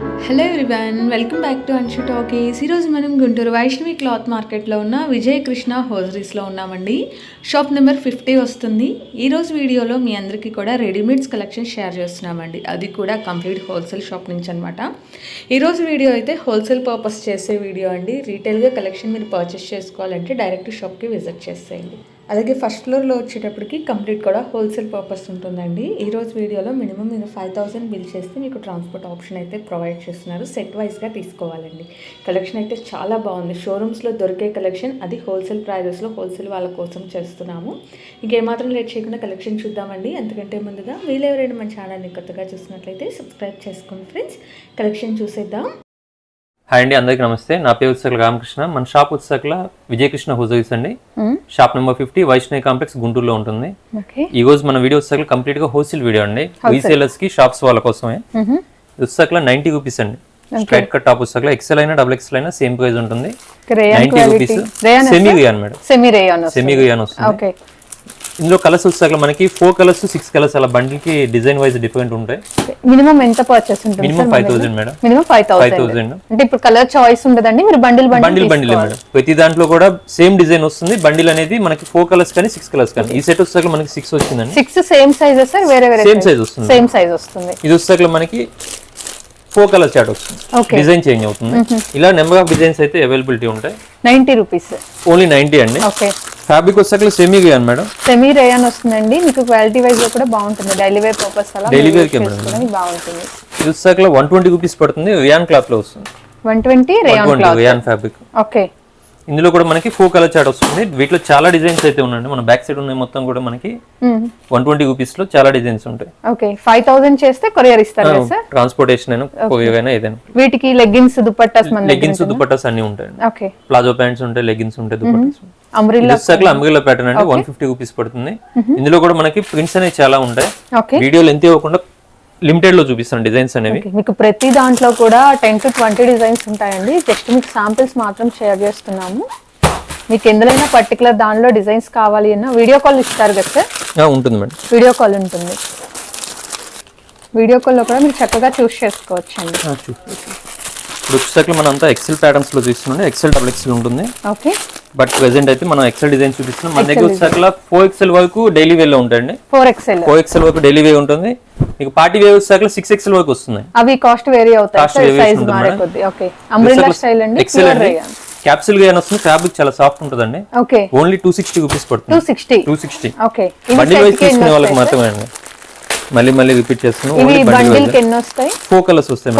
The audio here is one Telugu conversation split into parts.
Hello everyone welcome back to Anshu talkies ఈరోజు మనం గుంటూరు వైష్ణవి క్లాత్ మార్కెట్లో ఉన్న విజయకృష్ణ హోజరీస్లో ఉన్నామండి. షాప్ నెంబర్ ఫిఫ్టీ వస్తుంది. ఈరోజు వీడియోలో మీ అందరికీ కూడా రెడీమేడ్స్ కలెక్షన్ షేర్ చేస్తున్నామండి. అది కూడా కంప్లీట్ హోల్సేల్ షాప్ నుంచి అనమాట ఈరోజు వీడియో అయితే హోల్సేల్ పర్పస్ చేసే వీడియో అండి. రీటైల్గా కలెక్షన్ మీరు పర్చేస్ చేసుకోవాలంటే డైరెక్ట్ షాప్కి విజిట్ చేసేయండి. అలాగే ఫస్ట్ ఫ్లోర్లో వచ్చేటప్పటికి కంప్లీట్ కూడా హోల్సేల్ పర్పస్ ఉంటుందండి. ఈ రోజు వీడియోలో మినిమం మీరు ఫైవ్ థౌసండ్ బిల్ చేస్తే మీకు ట్రాన్స్పోర్ట్ ఆప్షన్ అయితే ప్రొవైడ్ చేస్తున్నారు. సెట్ వైజ్గా తీసుకోవాలండి. కలెక్షన్ అయితే చాలా బాగుంది. షోరూమ్స్లో దొరికే కలెక్షన్ అది హోల్సేల్ ప్రైజెస్లో హోల్సేల్ వాళ్ళ కోసం చేస్తున్నాము. ఇంకేమాత్రం లేట్ చేయకుండా కలెక్షన్ చూద్దామండి. ఎందుకంటే ముందుగా వీలెవరైనా మన ఛానల్ని కొత్తగా చూసినట్లయితే సబ్స్క్రైబ్ చేసుకోండి ఫ్రెండ్స్ కలెక్షన్ చూసేద్దాం. హాయ్ అండి అందరికీ నమస్తే. నా పేరు ఉత్సకల రామకృష్ణ. మన షాప్ ఉత్సకల విజయకృష్ణ హుజరీస్ అండి. Shop number fifty Vaishnavi complex గుంటూరులో ఉంటుంది. ఈ రోజు మన వీడియో ఉత్సకల కంప్లీట్గా హోల్సేల్ వీడియో అండి. రీసేలర్స్కి షాప్స్ వాళ్ళ కోసమే. ఉత్సకల నైన్టీ రూపీస్ అండి. స్ట్రైట్ కట్ టాప్ ఉత్సకల. ఎక్సెల్ అయినా డబుల్ ఎక్సెల్ అయినా సేమ్ ప్రైస్ ఉంటుంది. Ninety rupees. Semi rayon madam semi rayon semi rayon వస్తుంది. ఇందులో కలర్స్ ఉత్సకల మనకి ఫోర్ కలర్స్ సిక్స్ కలర్స్ అలా బండిల్కి డిజైన్ వైజ్ డిఫరెంట్ ఉంటాయి. మినిమం ఎంత పర్చేస్ ఉంటుంది minimum five thousand madam minimum five thousand అంటే ఇప్పుడు కలర్ చాయిస్ ఉండదండి మీరు బండిల్ బండిల్ బండిల్ మేడం ప్రతి దాంట్లో కూడా సేమ్ డిజైన్ వస్తుంది. బండిల్ అనేది మనకి ఫోర్ కలర్స్ కానీ సిక్స్ కలర్స్ కానీ. ఈ సెట్ వచ్చేసరికి మనకి సిక్స్ వచ్చిందండి. సిక్స్ సేమ్ సైజెస్ వేరే వేరే సేమ్ సైజ్ వస్తుంది. సేమ్ సైజ్ వస్తుంది. ఇది వచ్చేసరికి మనకి ఫోర్ కలర్ చాట్ వస్తుంది. ఓకే. డిజైన్ చేంజ్ అవుతుంది. ఇలా నెంబర్ ఆఫ్ డిజైన్స్ అయితే అవైలబిలిటీ ఉంటాయి. Ninety rupees. ఓన్లీ నైన్టీ అండి. ఓకే. ఫ్యాబ్రిక్ వచ్చేసరికి సెమీ గాన్ మేడం. సెమీ రేయాన్ వస్తుందండి. మీకు క్వాలిటీ వైజ్లో కూడా బాగుంటుంది. డైలీ వేర్ పర్పస్ అలా మేడం. చేసుకోవడానికి బాగుంటుంది. ఇది వచ్చేసరికి వన్ ట్వంటీ రూపీస్ పడుతుంది. రియాన్ క్లాత్లో వస్తుంది. One twenty rayon rayon fabric okay. ఇందులో కూడా మనకి ఫోర్ కలర్ చాట్ వస్తుంది. వీటిలో చాలా డిజైన్స్ అయితే ఉన్నాయండి. మన బ్యాక్ సైడ్ ఉన్నాయి మొత్తం కూడా మనకి వన్ ట్వంటీ రూపీస్లో చాలా డిజైన్స్ ఉంటాయి. ఓకే ఫైవ్ థౌసండ్ చేస్తే కొరియర్ ఇస్తారు ట్రాన్స్పోర్టేషన్ అయినా కొరియర్ అయినా ఏదైనా. వీటికి లెగ్గిన్స్ దుపట్టాస్ లెగిన్స్ దుపట్టాస్ అన్ని ఉంటాయండి. ఓకే. ప్లాజో ప్యాంట్స్ ఉంటాయి లెగిన్స్ ఉంటాయి దుపట్టాస్ అంబ్రిల్లా ప్యాటర్న్ అంటే వన్ ఫిఫ్టీ రూపీస్ పడుతుంది. ఇందులో కూడా మనకి ప్రింట్స్ అనేవి చాలా ఉంటాయి. వీడియోలు ఎంత ఇవ్వకుండా లిమిటెడ్లో చూపిస్తాను డిజైన్స్ అనేవి. మీకు ప్రతి దాంట్లో కూడా టెన్ టు ట్వంటీ డిజైన్స్ ఉంటాయండి. జస్ట్ మీకు శాంపిల్స్ మాత్రం షేర్ చేస్తున్నాము. మీకు ఎందులోనైనా పర్టికులర్ దానిలో డిజైన్స్ కావాలి అన్న వీడియో కాల్ ఇస్తారు కదా సార్ ఉంటుంది మేడం. వీడియో కాల్ ఉంటుంది. వీడియో కాల్లో కూడా మీరు చక్కగా చూస్ చేసుకోవచ్చు అండి ఇప్పుడు వచ్చేసరికి మనం అంతా ఎక్సెల్ ప్యాటర్న్స్లో చూస్తున్నాం ఎక్సెల్ డబుల్ ఎక్సెల్ ఉంటుంది. ఓకే బట్ ప్రెసెంట్ అయితే మనం ఎక్సెల్ డిజైన్ చూపిస్తున్నాం. మన దగ్గర వచ్చేసరికి ఫోర్ ఎక్సెల్ వరకు డైలీ వేర్లో ఉంటాయండి. ఫోర్ ఎక్స్ఎల్ ఫోర్ ఎక్సెల్ వరకు డైలీ వేర్ ఉంటుంది. మీకు పార్టీ వేర్ వచ్చేసరికి సిక్స్ ఎక్సెల్ వరకు వస్తుంది అవి కాస్ట్ వేరీ అవుతాయి సైజ్ మారే. కొద్ది. ఓకే అంబ్రిల్లా స్టైల్ అండి ప్యూర్ అండి. క్యాప్సిల్గా వస్తుంది ఫ్యాబ్రిక్ చాలా సాఫ్ట్ ఉంటుందండి. Okay only two sixty rupees two పడుతుంది sixty two sixty okay bundle wise తీసుకునే వాళ్ళకి మాత్రమే అండి. మళ్ళీ మళ్ళీ రిపీట్ చేస్తున్నాం. ఫోర్ కలర్స్ వస్తాయి?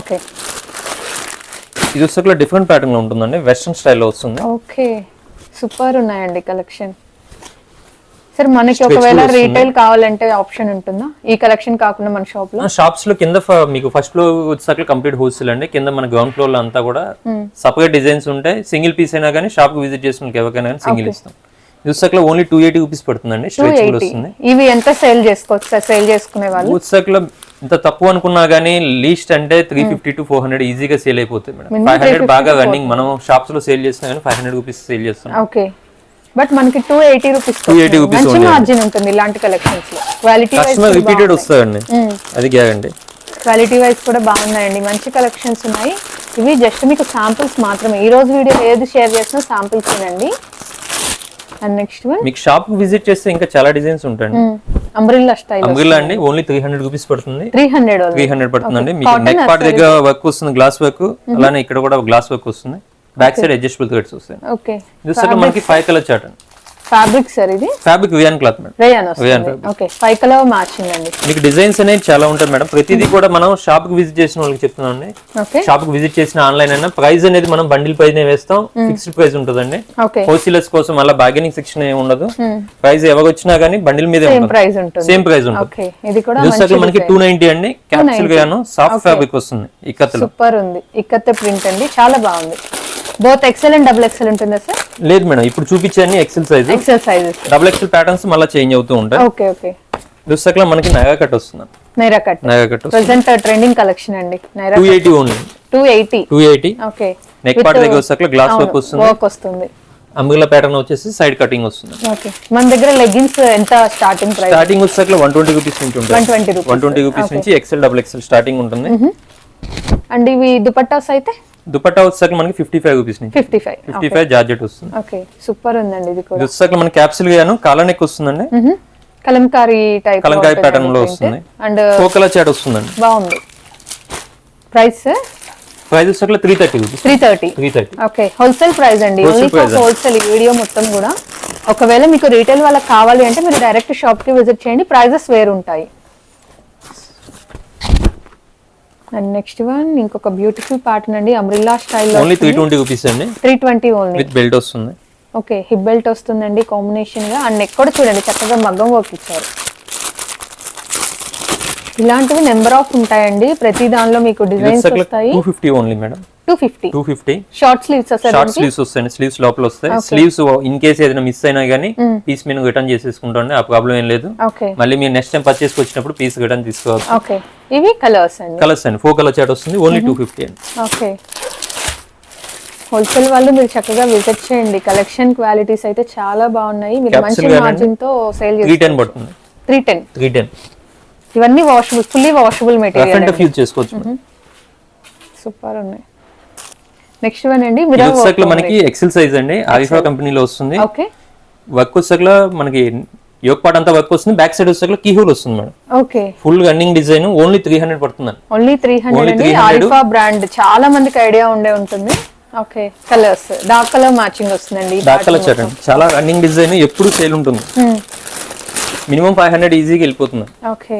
ఓకే ఇది వచ్చేసరికి డిఫరెంట్ ప్యాటర్న్లో ఉంటుందండి. వెస్ట్రన్ స్టైల్లో వస్తుంది. ఓకే సూపర్ ఉన్నాయండి కలెక్షన్ సార్ మనకి ఒకవేళ రీటైల్ కావాలంటే ఆప్షన్ ఉంటుందా? ఈ కలెక్షన్ కాకుండా మన షాప్లో? షాప్స్లో కింద మీకు ఫస్ట్ ఫ్లోర్ వచ్చేసరికి కంప్లీట్ హోల్సేల్ అండి. కింద మన గ్రౌండ్ ఫ్లోర్లో అంతా కూడా సపరేట్ డిజైన్స్ ఉంటాయి. సింగిల్ పీస్ అయినా కానీ షాప్కి విజిట్ చేసిన వాళ్ళకి ఎవరికైనా కానీ సింగిల్ ఇస్తాం. వచ్చేసరికి ఓన్లీ టూ ఎయిటీ రూపీస్ పడుతుందండి. స్ట్రెచబుల్ వస్తుంది. ఇవి ఎంత సేల్ చేసుకోవచ్చు సార్? సేల్ చేసుకునే వాళ్ళు? వచ్చేసరికి ఇంత తక్కువ అనుకున్నా కానీ లీస్ట్ అంటే three fifty to four hundred ఈజీగా సేల్ అయిపోతుంది మేడం. ఫైవ్ హండ్రెడ్ బాగా రన్నింగ్ మనం షాప్స్లో సేల్ చేసినా కానీ ఫైవ్ హండ్రెడ్ రూపీస్ సేల్ చేస్తున్నాం. ఓకే బట్ మనకి టూ ఎయిటీ రూపీస్ 280 rupees మంచి. మార్జిన్ ఉంటుంది ఇలాంటి కలెక్షన్స్లో. క్వాలిటీ రిపీటెడ్ వస్తాయండి. అది గ్యారంటీ. క్వాలిటీ వైజ్ కూడా బాగున్నాయండి. మంచి కలెక్షన్స్ ఉన్నాయి. ఇవి జస్ట్ మీకు శాంపిల్స్ మాత్రమే. ఈ రోజు వీడియో ఏది షేర్ చేసినా శాంపిల్స్ అండి అండ్ నెక్స్ట్ వన్ మీకు షాప్ విజిట్ చేస్తే ఇంకా చాలా డిజైన్స్ ఉంటాయండి. అంబ్రిల్లా స్టైల్ అంబ్రిల్లా అండి. ఓన్లీ త్రీ హండ్రెడ్ రూపీస్ పడుతుంది. త్రీ హండ్రెడ్ త్రీ హండ్రెడ్ పడుతుందండి మీకు నెక్ పార్ట్ దగ్గర వర్క్ వస్తుంది గ్లాస్ వర్క్ అలానే ఇక్కడ కూడా గ్లాస్ వర్క్ వస్తుంది. బ్యాక్ సైడ్ అడ్జస్టబుల్ థ్రెడ్స్ వస్తాయి ఓకే ఇది మనకి ఫైవ్ కలర్ చాట్ అండి. ఫ్యాబ్రిక్ సార్ ఇది? Fabric rayon cloth madam Rayon వస్తుంది. ఓకే ఫైవ్ కలర్ మ్యాచింగ్ అండి. మీకు డిజైన్స్ అనేవి చాలా ఉంటాయి మేడం ప్రతిదీ కూడా మనం షాప్కి విజిట్ చేసిన వాళ్ళకి చెప్తున్నాం అండి. ఓకే షాప్కి విజిట్ చేసిన ఆన్లైన్ అయినా ప్రైస్ అనేది మనం బండిల్ పైన వేస్తాం ఫిక్స్డ్ ప్రైస్ ఉంటుందండి. ఓకే హోల్సేలర్స్ కోసం అలా బార్గెనింగ్ సెక్షన్ ఏమి ఉండదు. ప్రైస్ ఎవరు వచ్చినా కానీ బండిల్ మీదే సేమ్ ప్రైస్ ఉంటుంది. సేమ్ ప్రైస్ ఉంటుంది. ఓకే ఇది కూడా వచ్చాక మనకి టూ నైన్టీ అండి. క్యాప్సూల్ గాను సాఫ్ట్ ఫ్యాబ్రిక్ వస్తుంది ఇక్కత్లో సూపర్ ఉంది. ఇక్కతే ప్రింట్ అండి. చాలా బాగుంది. Both XL and double XL ఉంటుందా సార్ లేదు మేడం ఇప్పుడు చూపించాన్ని XL size XL sizes double XL patterns మళ్ళీ చేంజ్ అవుతూ ఉంటాయి. ఓకే ఓకే దుస్తకలో మనకి నగా కట్ వస్తుంది. నైరా కట్. నగా కట్ ప్రెసెంట్ ట్రెండింగ్ కలెక్షన్ అండి. Naira two eighty only two eighty two eighty okay neck part దగ్గర వచ్చాక గ్లాస్ వర్క్ వస్తుంది. వర్క్ వస్తుంది. ప్యాటర్న్ వచ్చేసి సైడ్ కటింగ్ వస్తుంది. ఓకే మన దగ్గర లెగ్గిన్స్ ఎంత starting price starting one twenty rupees నుంచి ఉంటుంది. One twenty rupees one twenty rupees నుంచి ఎక్సెల్ డబుల్ ఎక్సెల్ స్టార్టింగ్ ఉంటుంది. అండ్ ఇవి దుపట్టాస్ అయితే? దుపట్టా వచ్చేసరికి మనకి fifty five rupees fifty five fifty five georgette వస్తుంది. ఓకే సూపర్ ఉందండి ఇది కూడా. వచ్చేసరికి మనకి క్యాప్సిల్ గాను కాలర్ నెక్ వస్తుందండి. కలంకారీ టైప్ కలంకారీ pattern లో వస్తుంది. అండ్ ఫోకల చాట్ వస్తుందండి. బాగుంది. ప్రైస్ ప్రైస్ వచ్చేసరికి three thirty rupees three thirty three thirty okay wholesale price అండి. హోల్సేల్ ఈ వీడియో మొత్తం కూడా. ఒకవేళ మీకు రీటైల్ వాళ్ళకి కావాలి అంటే మీరు డైరెక్ట్ షాప్కి విజిట్ చేయండి. ప్రైజెస్ వేరు ఉంటాయి అండ్ నెక్స్ట్ వన్ ఇంకొక బ్యూటిఫుల్ ప్యాటర్న్ అండి umbrella style only three twenty rupees అండి. Three twenty only with belt వస్తుంది. ఓకే హిప్ బెల్ట్ వస్తుందండి కాంబినేషన్గా. అండ్ నెక్ కూడా చూడండి చక్కగా మగ్గం వర్క్ ఇచ్చారు. ఇలాంటివి నెంబర్ ఆఫ్ ఉంటాయండి. ప్రతి దానిలో మీకు డిజైన్స్ వస్తాయి. Two fifty only madam two fifty two fifty short sleeves short sleeves వస్తాయండి. స్లీవ్స్ లోపల వస్తాయి. స్లీవ్స్ ఇన్ కేస్ ఏదైనా మిస్ అయినా కానీ పీస్ మేము రిటర్న్ చేసేసుకుంటాం ఆ ప్రాబ్లం ఏం లేదు. మళ్ళీ మీరు నెక్స్ట్ టైం పర్చేస్ వచ్చినప్పుడు పీస్ రిటర్న్ తీసుకోవచ్చు. ఓకే ఇవి కలర్స్ అండి. కలర్స్ అండి. ఫోర్ కలర్ చాట్ వస్తుంది. ఓన్లీ టూ ఫిఫ్టీ అండి. ఓకే హోల్సేల్ వాళ్ళు మీరు చక్కగా విజిట్ చేయండి. కలెక్షన్ క్వాలిటీస్ అయితే చాలా బాగున్నాయి. మీరు మంచి. మార్జిన్తో సేల్ త్రీ టెన్ పడుతుంది. త్రీ టెన్ త్రీ టెన్ ఇవన్నీ వాషబుల్ ఫుల్లీ వాషబుల్ మెటీరియల్ చేసుకోవచ్చు. సూపర్ ఉన్నాయి. నెక్స్ట్ వన్ అండి వచ్చేసరికి మనకి ఎక్సెల్ సైజ్ అండి. ఆరిఫా కంపెనీలో వస్తుంది. ఓకే. వర్క్ వచ్చేసరికి మనకి యోగ్ పార్ట్ అంతా వర్క్ వస్తుంది. బ్యాక్ సైడ్ వచ్చేసరికి కీ హోల్ వస్తుంది madam. Okay. Full running design only three hundred పడుతుందండి ఓన్లీ త్రీ హండ్రెడ్ Only అండి. 300. ఆరిఫా బ్రాండ్ చాలా మందికి ఐడియా ఉండే ఉంటుంది. Okay. Colours dark colour matching వస్తుందండి డార్క్ కలర్ అండి. చాలా రన్నింగ్ డిజైన్ ఎప్పుడు సేల్ ఉంటుంది. మినిమం ఫైవ్ హండ్రెడ్ ఈజీగా వెళ్ళిపోతుంది. ఓకే.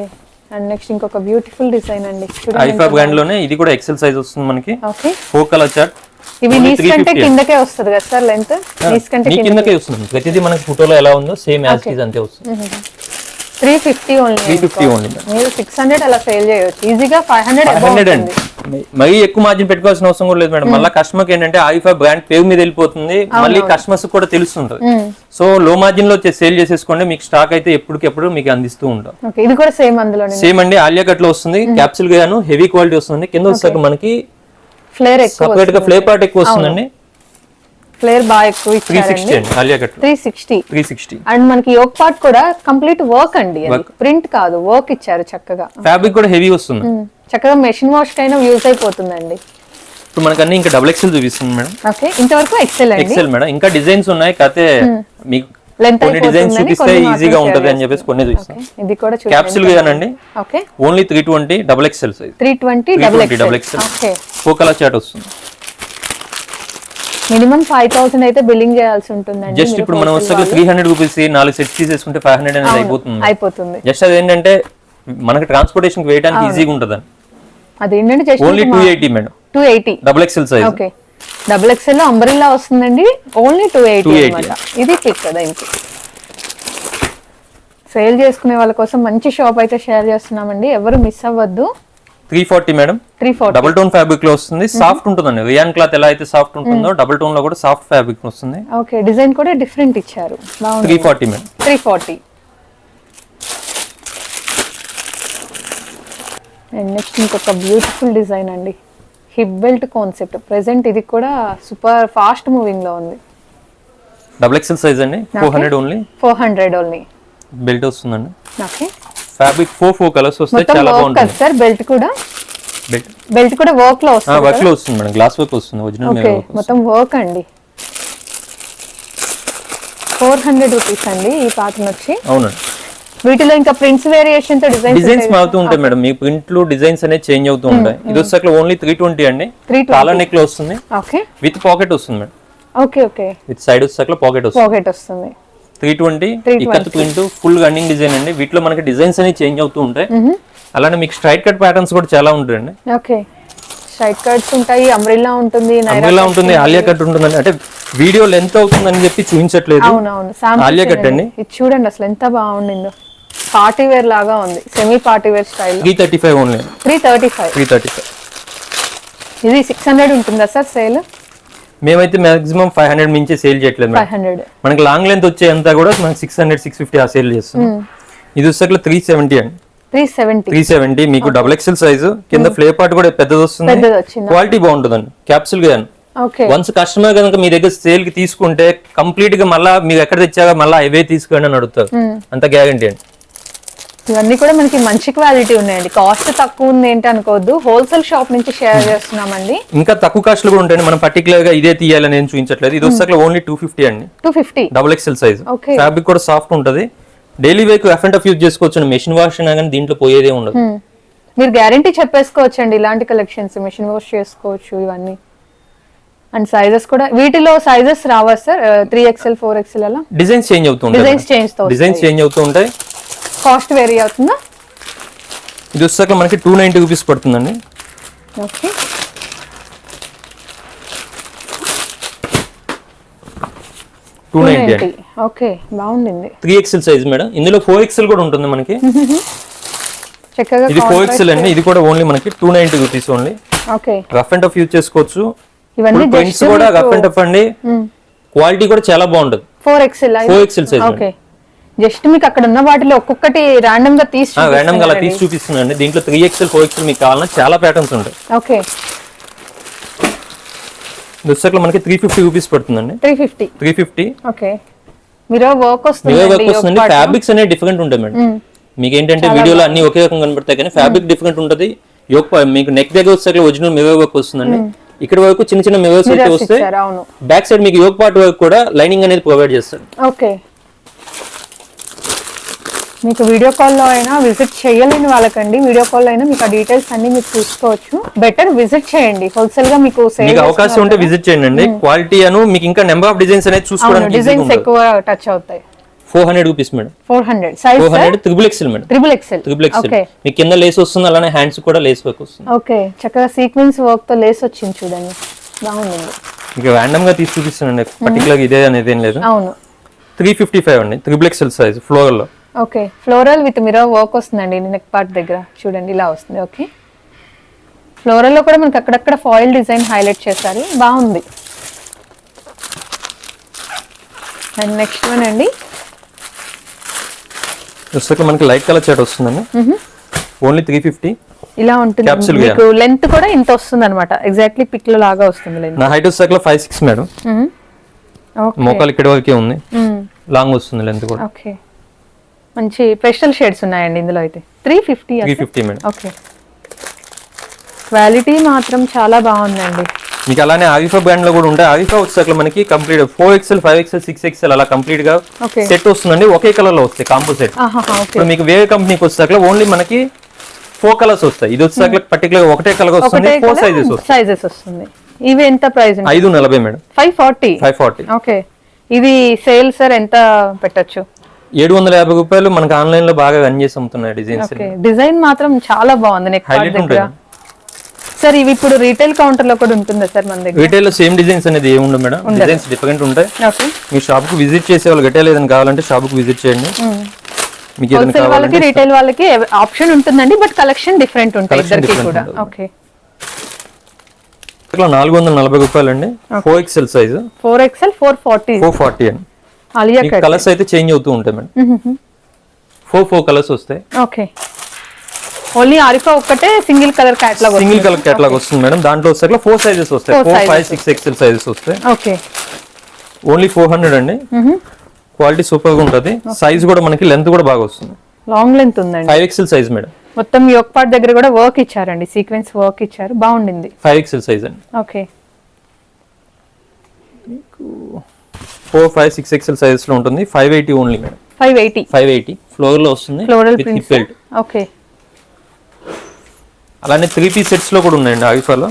అండ్ నెక్స్ట్ ఇంకొక బ్యూటిఫుల్ డిజైన్ అండి. చూడండి ఐఫా బ్రాండ్లోనే ఇది కూడా ఎక్సెల్ సైజ్ వస్తుంది మనకి. ఓకే. ఫోర్ కలర్ చార్ట్ ఇవి నీస్ కంటే 350. కిందకే వస్తుంది కదా సార్ లెంత్ నీస్ కంటే కిందకే వస్తుంది. ప్రతిదీ మనకి ఫోటోలో ఎలా ఉందో సేమ్ యాజ్ ఇస్ అంతే వస్తుంది. Three fifty only three fifty only మీరు సిక్స్ హండ్రెడ్ అలా సేల్ చేయొచ్చు. ఈజీగా ఫైవ్ హండ్రెడ్ ఫైవ్ హండ్రెడ్ అండి. మరీ ఎక్కువ మార్జిన్ పెట్టుకోవాల్సిన అవసరం కూడా లేదు మేడం మళ్ళీ కస్టమర్కి ఏంటంటే ఐఫా బ్రాండ్ పేరు మీద వెళ్ళిపోతుంది. మళ్ళీ కస్టమర్స్ కూడా తెలుస్తుంటది. సో లో మార్జిన్లో సేల్ చేసేసుకోండి. మీకు స్టాక్ అయితే ఎప్పటికెప్పుడు మీకు అందిస్తూ ఉంటాం. ఓకే ఇది కూడా సేమ్ అందులోనే. సేమ్ అండి. ఆలియా కట్లో వస్తుంది క్యాప్సిల్ గాను హెవీ క్వాలిటీ వస్తుంది. కింద వచ్చేసరికి మనకి ఫ్లేర్ ఎక్కువ సపరేట్గా ఫ్లే పార్ట్ ఎక్కువ వస్తుందండి? ఫ్లేర్ బాగా ఎక్కువ three sixty three sixty and మనకి యోగ్ పార్ట్ కూడా కంప్లీట్ వర్క్ అండి ప్రింట్ కాదు వర్క్ ఇచ్చారు చక్కగా. ఫ్యాబ్రిక్ కూడా హెవీ వస్తుంది. చక్కగా మెషిన్ వాష్ కైనా యూజ్ అయిపోతుందండి. ఇప్పుడు మనకు అన్ని ఇంకా డబుల్ ఎక్సెల్ చూపిస్తుంది మేడం. ఓకే ఇంతవరకు ఎక్సెల్ అండి. XL madam. ఇంకా డిజైన్స్ ఉన్నాయి కాకపోతే మీకు లెంత్ కొన్ని డిజైన్స్ చూపిస్తే ఈజీగా ఉంటది అని చెప్పేసి కొన్ని చూపిస్తాం. ఇది కూడా క్యాప్సిల్ గానండి okay only three twenty double XL size three twenty double 320 double XL four colour chart వస్తుంది. మినిమం ఫైవ్ థౌసండ్ అయితే బిల్లింగ్ చేయాల్సి ఉంటుందండి. జస్ట్ ఇప్పుడు మనం వస్తే త్రీ హండ్రెడ్ రూపీస్ నాలుగు సెట్స్ తీసేసుకుంటే ఫైవ్ హండ్రెడ్ అనేది అయిపోతుంది. అయిపోతుంది. జస్ట్ అది ఏంటంటే మనకి ట్రాన్స్పోర్టేషన్ వేయడానికి ఈజీగా ఉంటుంది అదేంటంటే just only two eighty madam two eighty double XL size okay double ఎక్స్ఎల్లో umbrella వస్తుందండి. Only two eighty 280. అనమాట. ఇది పిక్ కదా ఇంక. సేల్ చేసుకునే వాళ్ళ కోసం మంచి షాప్ అయితే షేర్ చేస్తున్నామండి. ఎవరు మిస్ అవ్వద్దు. Three forty madam three four double tone ఫ్యాబ్రిక్లో వస్తుంది. సాఫ్ట్ ఉంటుందండి. రియాన్ క్లాత్ ఎలా అయితే సాఫ్ట్ ఉంటుందో డబుల్ టోన్లో కూడా సాఫ్ట్ ఫ్యాబ్రిక్ వస్తుంది. ఓకే డిజైన్ కూడా డిఫరెంట్ ఇచ్చారు. Three forty madam three forty and next ఇంకొక బ్యూటిఫుల్ డిజైన్ అండి. Hip belt concept. ప్రెసెంట్ ఇది కూడా సూపర్ ఫాస్ట్ మూవింగ్లో ఉంది డబుల్ ఎక్సెల్ సైజ్ అండి? Four hundred only four hundred only belt వస్తుందండి? Okay fabric four four colours వస్తాయి చాలా బాగుంటుంది. సార్? బెల్ట్ కూడా? బెల్ట్ బెల్ట్ కూడా వర్క్లో వస్తుంది వర్క్లో వస్తుంది మేడం. గ్లాస్ వర్క్ వస్తుంది. ఒరిజినల్ ఓకే మొత్తం వర్క్ అండి. ఫోర్ హండ్రెడ్ రూపీస్ అండి ఈ ప్యాటర్న్ వచ్చి అవునండి. వీటిలో ఇంకా ప్రింట్స్ వేరియేషన్తో డిజైన్ డిజైన్స్ మారుతూ ఉంటాయి మేడం. మీ ప్రింట్లు డిజైన్స్ అనేది చేంజ్ అవుతూ ఉంటాయి. ఇది వచ్చేసరికి ఓన్లీ త్రీ ట్వంటీ అండి. కాలర్ నెక్లో వస్తుంది. ఓకే విత్ పాకెట్ వస్తుంది madam. Okay okay with side వచ్చేసరికి పాకెట్ వస్తుంది. పాకెట్ వస్తుంది. Three twenty ikat print full running design అండి. వీటిలో మనకి డిజైన్స్ అనేవి చేంజ్ అవుతూ ఉంటాయి. అలానే మీకు స్ట్రైట్ కట్ ప్యాటర్న్స్ కూడా చాలా ఉంటాయండి. ఓకే స్ట్రైట్ కట్స్ ఉంటాయి అంబ్రిల్లా ఉంటుంది నైరా అంబ్రెలా ఉంటుంది ఆలియా కట్ ఉంటుందండి. అంటే వీడియో లెంత్ అవుతుందని చెప్పి చూపించట్లేదు. ఆలియా కట్. అండి. ఇది చూడండి అసలు ఎంత బాగుండిందో. పార్టీ వేర్ లాగా ఉంది. Semi party wear style. Three thirty five only. Three thirty five. Three thirty five. ఇది సిక్స్ హండ్రెడ్ ఉంటుందా సార్ సేల్? మేమైతే మాక్సిమం ఫైవ్ హండ్రెడ్ మించి సేల్ చేయట్లేదు ఫైవ్ హండ్రెడ్. మనకి లాంగ్ లెంత్ వచ్చే అంతా కూడా మనకి సిక్స్ హండ్రెడ్ సిక్స్ ఫిఫ్టీ ఆ సేల్ చేస్తాం ఇది వచ్చేసరికి త్రీ సెవెంటీ అండి. Three seventy. త్రీ సెవెంటీ మీకు డబుల్ ఎక్సెల్ సైజు. కింద ఫ్లే పార్ట్ కూడా పెద్దది వస్తుంది. క్వాలిటీ బాగుంటుందండి. క్యాప్సూల్గా వన్స్ కస్టమర్ కనుక మీ దగ్గర సేల్కి తీసుకుంటే కంప్లీట్గా మళ్ళా మీరు ఎక్కడ తెచ్చాక మళ్ళీ అవే తీసుకోండి అని అడుగుతారు. అంత గ్యారంటీ అండి. ఇవన్నీ కూడా మనకి మంచి క్వాలిటీ ఉన్నాయండి. కాస్ట్ తక్కువ ఉంది ఏంటి అనుకోవద్దు. హోల్సేల్ షాప్ నుంచి షేర్ చేస్తున్నామండి. ఇంకా తక్కువ కాస్ట్ కూడా ఉంటాయండి. మనం పర్టికులర్గా ఇదే తీయాలని ఏం చూపించట్లేదు. ఇది వచ్చాక ఓన్లీ టూ ఫిఫ్టీ అండి. Two fifty double XL size. Fabric కూడా సాఫ్ట్ ఉంటది. డైలీ వేక్ ఎఫ్ అండ్ యూజ్ చేసుకోవచ్చు మెషిన్ వాష్ అయినా కానీ దీంట్లో పోయేదే ఉండదు. మీరు గ్యారంటీ చెప్పేసుకోవచ్చండి. ఇలాంటి కలెక్షన్స్ మిషన్ వాష్ చేసుకోవచ్చు ఇవన్నీ. అండ్ సైజెస్ కూడా వీటిలో సైజెస్ రావా sir three XL four XL అలా? డిజైన్స్ చేంజ్ అవుతూ ఉంటాయి. డిజైన్స్ చేంజ్ డిజైన్స్ చేంజ్ అవుతూ ఉంటాయి. కాస్ట్ వేరీ అవుతుందా? ఇది వచ్చాక మనకి టూ నైన్టీ రూపీస్ పడుతుందండి. ఓకే. టూ అండి. ఓకే బాగుండింది. Three XL size madam. ఇందులో ఫోర్ ఎక్స్ఎల్ కూడా ఉంటుంది మనకి. చక్కగా ఇది ఫోర్ ఎక్స్ఎల్ అండి. ఇది కూడా ఓన్లీ మనకి two ninety rupees only okay. Rough and tough use చేసుకోవచ్చు. ఇవన్నీ ప్రింట్స్ కూడా రఫ్ అండ్ టఫ్ అండి. క్వాలిటీ కూడా చాలా బాగుంటుంది. Four XL four XL size okay. Just మీకు అక్కడ ఉన్న వాటిలో ఒక్కొక్కటి ర్యాండమ్గా తీసి ర్యాండమ్గా అలా తీసి చూపిస్తున్నాండి దీంట్లో త్రీ ఎక్స్ఎల్ ఫోర్ ఎక్స్ఎల్ మీకు కావాలన్నా చాలా ప్యాటర్న్స్ ఉంటాయి. ఓకే. దుస్తకులు మనకి త్రీ ఫిఫ్టీ రూపీస్ పడుతుందండి. Three fifty three fifty okay. మీరు వర్క్ వస్తుంది మీరే వర్క్ వస్తుందండి. ఫ్యాబ్రిక్స్ అనేవి డిఫరెంట్ ఉంటాయి మేడం. మీకు ఏంటంటే వీడియోలో అన్ని ఒకే రకం కనబడతాయి కానీ ఫ్యాబ్రిక్ డిఫరెంట్ ఉంటుంది. యోక్ మీకు నెక్ దగ్గర వచ్చే ఒరిజినల్ మిరర్ వర్క్ వస్తుందండి. ఇక్కడ వరకు చిన్న చిన్న మిరర్స్ అయితే వస్తే అవును. బ్యాక్ సైడ్ మీకు యోక్ పార్ట్ వరకు కూడా లైనింగ్ అనేది ప్రొవైడ్ చేస్తారు. ఓకే. మీకు వీడియో కాల్లో అయినా విజిట్ చేయలేని వాళ్ళకండి. వీడియో కాల్ అయినా మీకు ఆ డీటెయిల్స్ అన్ని మీరు చూసుకోవచ్చు. బెటర్ విజిట్ చేయండి. హోల్సేల్గా మీకు అవకాశం ఉంటే విజిట్ చేయండి. క్వాలిటీ అను మీకు ఇంకా నెంబర్ ఆఫ్ డిజైన్స్ అనేది చూసుకోవడానికి డిజైన్స్ ఎక్కువ టచ్ అవుతాయి. Four hundred rupees madam. Four hundred size four hundred triple XL madam. Triple XL triple XL మీకు కింద లేస్ వస్తుంది అలానే హ్యాండ్స్ కూడా లేస్ వర్క్ వస్తుంది. ఓకే చక్కగా సీక్వెన్స్ వర్క్తో లేస్ వచ్చింది చూడండి. బాగుంది. ర్యాండమ్గా తీసి చూపిస్తానండి. పర్టికులర్ ఇదే అనేది ఏం లేదు. అవును. త్రీ ఫిఫ్టీ ఫైవ్ అండి త్రిబుల్ ఎక్స్ఎల్ సైజ్ ఫ్లోర్లో. Okay floral with mirror work వస్తుందండి నెక్ పార్ట్ దగ్గర. చూడండి ఇలా వస్తుంది. ఓకే ఫ్లోరల్లో కూడా మనకి అక్కడక్కడ ఫాయిల్ డిజైన్ హైలైట్ చేశారు. బాగుంది. అండ్ నెక్స్ట్ వన్ అండి. మనకి లైట్ కలర్ చాట్ వస్తుందండి. ఓన్లీ త్రీ ఫిఫ్టీ ఇలా ఉంటుంది. మీకు లెంత్ కూడా ఇంత వస్తుంది అనమాట ఎగ్జాక్ట్లీ పిక్లో లాగా వస్తుంది లెంత్ నా హైట్ వచ్చాక ఫైవ్ సిక్స్ మేడం మోకాలు ఇక్కడ వరకే ఉంది. లాంగ్ వస్తుంది లెంత్ కూడా. ఓకే మంచి పెస్టల్ షేడ్స్ ఉన్నాయండి ఇందులో అయితే. Three fifty three fifty madam okay quality మాత్రం చాలా బాగుందండి. మీకు అలానే ఆరిఫా బ్రాండ్లో కూడా ఉంటాయి. ఆరిఫా వచ్చాక మనకి complete four XL five XL six XL అలా కంప్లీట్గా సెట్ వస్తుందండి. ఒకే కలర్లో వస్తాయి కాంపో సెట్ ఇప్పుడు మీకు వేరే కంపెనీకి వచ్చాక ఓన్లీ మనకి ఫోర్ కలర్స్ వస్తాయి. ఇది వచ్చాక పర్టికులర్ ఒకటే కలర్ వస్తుంది ఫోర్ సైజెస్ సైజెస్ వస్తుంది. ఇవి ఎంత ప్రైస్ ఐదు నలభై madam five forty five forty okay ఇది సేల్ సార్ ఎంత పెట్టొచ్చు? ఏడు వందల యాభై రూపాయలు మనకి ఆన్లైన్లో బాగా రన్ చేసి అమ్ముతున్నాయి డిజైన్స్ డిజైన్ మాత్రం చాలా బాగుంది నెక్ హైలైట్ దగ్గర. ఉంటుంది? సార్ ఇవి ఇప్పుడు రీటైల్ కౌంటర్లో కూడా ఉంటుందా సార్ మన దగ్గర? రీటైల్లో సేమ్ డిజైన్స్ అనేది ఏమి ఉండదు మేడం. డిజైన్స్ డిఫరెంట్ ఉంటాయి. మీ షాప్కు విజిట్ చేసే వాళ్ళు గట్టే లేదని కావాలంటే షాప్కు విజిట్ చేయండి. మీకు ఏదైనా వాళ్ళకి కావాలంటే రీటైల్ వాళ్ళకి ఆప్షన్ ఉంటుందండి బట్ కలెక్షన్ డిఫరెంట్ Collection ఇద్దరికి కూడా. ఉంటుంది. ఓకే నాలుగు వందల నలభై రూపాయలు అండి four XL size four XL four forty four forty అండి. కలర్స్ అయితే చేంజ్ అవుతూ ఉంటాయి మేడం. ఫోర్ ఫోర్ కలర్స్ వస్తాయి. ఓకే. ఓన్లీ ఆరిఫా ఒక్కటే single colour catalogue single colour catalogue వస్తుంది మేడం. దాంట్లో వచ్చాక ఫోర్ సైజెస్ వస్తాయి. Four five six XL sizes వస్తాయి. ఓకే ఓన్లీ ఫోర్ హండ్రెడ్ అండి. క్వాలిటీ సూపర్గా ఉంటుంది. సైజ్ కూడా మనకి లెంత్ కూడా బాగా వస్తుంది. లాంగ్ లెంత్ ఉందండి. Five XL size madam. మొత్తం యోక్ పార్ట్ దగ్గర కూడా వర్క్ ఇచ్చారండి. సీక్వెన్స్ వర్క్ ఇచ్చారు. బాగుండింది. ఫైవ్ ఎక్స్ఎల్ సైజ్ అండి. Okay four five six XL సైజెస్లో ఉంటుంది. Five eighty only madam. Five eighty? Five eighty. ఫ్లోర్లో వస్తుంది. Floral belt. ఓకే. అలానే త్రీ పీస్ సెట్స్లో కూడా ఉన్నాయండి ఆగిఫాలో